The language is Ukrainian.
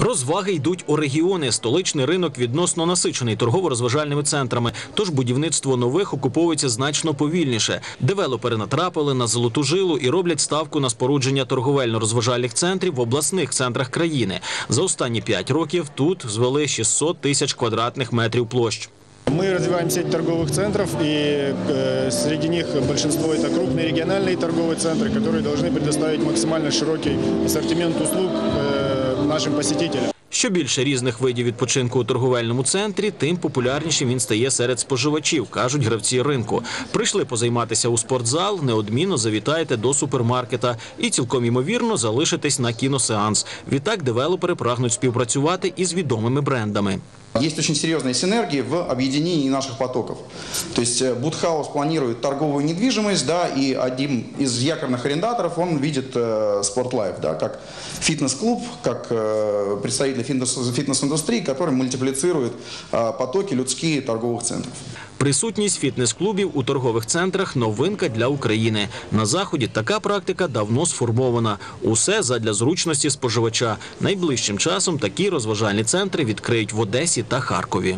Розваги йдуть у регіони. Столичний ринок відносно насичений торгово-розважальними центрами. Тож будівництво нових окуповується значно повільніше. Девелопери натрапили на золоту жилу і роблять ставку на спорудження торговельно-розважальних центрів в обласних центрах країни. За останні п'ять років тут звели 600 тисяч квадратних метрів площ. Мы развиваем сеть торговых центров, и э, среди них большинство это крупные региональные торговые центры, которые должны предоставить максимально широкий ассортимент услуг э, нашим посетителям. Що більше різних видів відпочинку у торговельному центрі, тим популярнішим він стає серед споживачів, кажуть гравці ринку. Прийшли позайматися у спортзал, неодмінно завітаєте до супермаркета і цілком ймовірно залишитесь на кіносеанс. Відтак девелопери прагнуть співпрацювати із відомими брендами. Есть очень серьезные синергии в объединении наших потоков. То есть э, Будхаус планирует торговую недвижимость, да, и один из якорных арендаторов, он видит э, Спортлайф, да, как фитнес-клуб, как э, представитель фитнес- фитнес-индустрии, который мультиплицирует э, потоки людские торговых центров. Присутність фітнес-клубів у торгових центрах новинка для України. На заході така практика давно сформована. Усе задля зручності споживача. Найближчим часом такі розважальні центри відкриють в Одесі та Харкові.